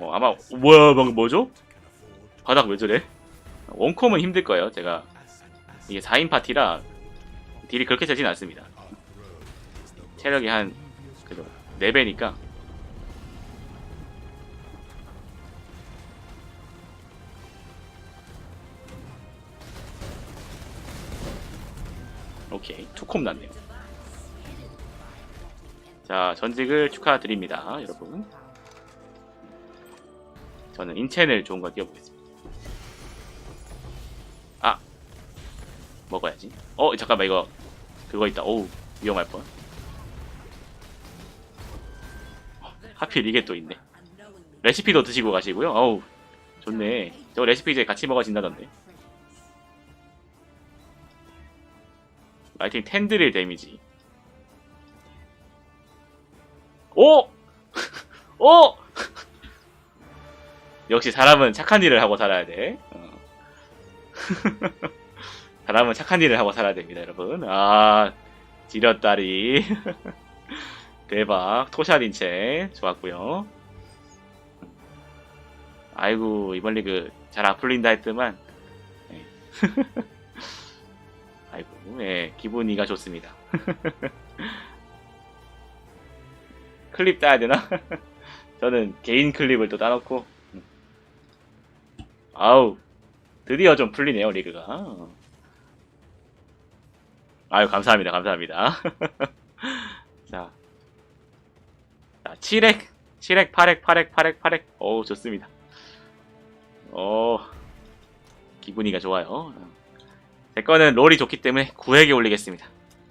어, 아마 뭐야 방금 뭐죠? 바닥 왜 저래? 원콤은 힘들 거예요. 제가 이게 4인 파티라 딜이 그렇게 세진 않습니다. 체력이 한 그죠 4배니까 오케이 투콤 났네요. 자 전직을 축하드립니다, 여러분. 저는 인첸을 좋은 거 띄워보겠습니다. 아 먹어야지. 어 잠깐만 이거 그거 있다. 오우 위험할 뻔. 어, 하필 이게 또 있네. 레시피도 드시고 가시고요. 어우 좋네. 저 레시피 이제 같이 먹어진다던데. 라이팅 텐드릴 데미지. 오! 오! 역시 사람은 착한 일을 하고 살아야 돼. 어. 사람은 착한 일을 하고 살아야 됩니다, 여러분. 아, 지렸다리. 대박. 토샷 인체. 좋았고요 아이고, 이번 리그 잘 안 풀린다 했더만. 네. 아이고, 예, 기분이가 좋습니다. 클립 따야 되나? 저는 개인 클립을 또 따놓고. 아우, 드디어 좀 풀리네요, 리그가. 아유, 감사합니다, 감사합니다. 자. 자, 7핵, 7핵, 8핵, 8핵, 8핵, 8핵. 어우, 좋습니다. 어, 기분이가 좋아요. 제 거는 롤이 좋기 때문에 9핵에 올리겠습니다.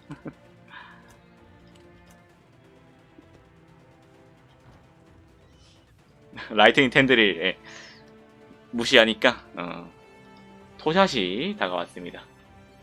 라이트닝 텐들을 예, 무시하니까 어, 토샷이 다가왔습니다.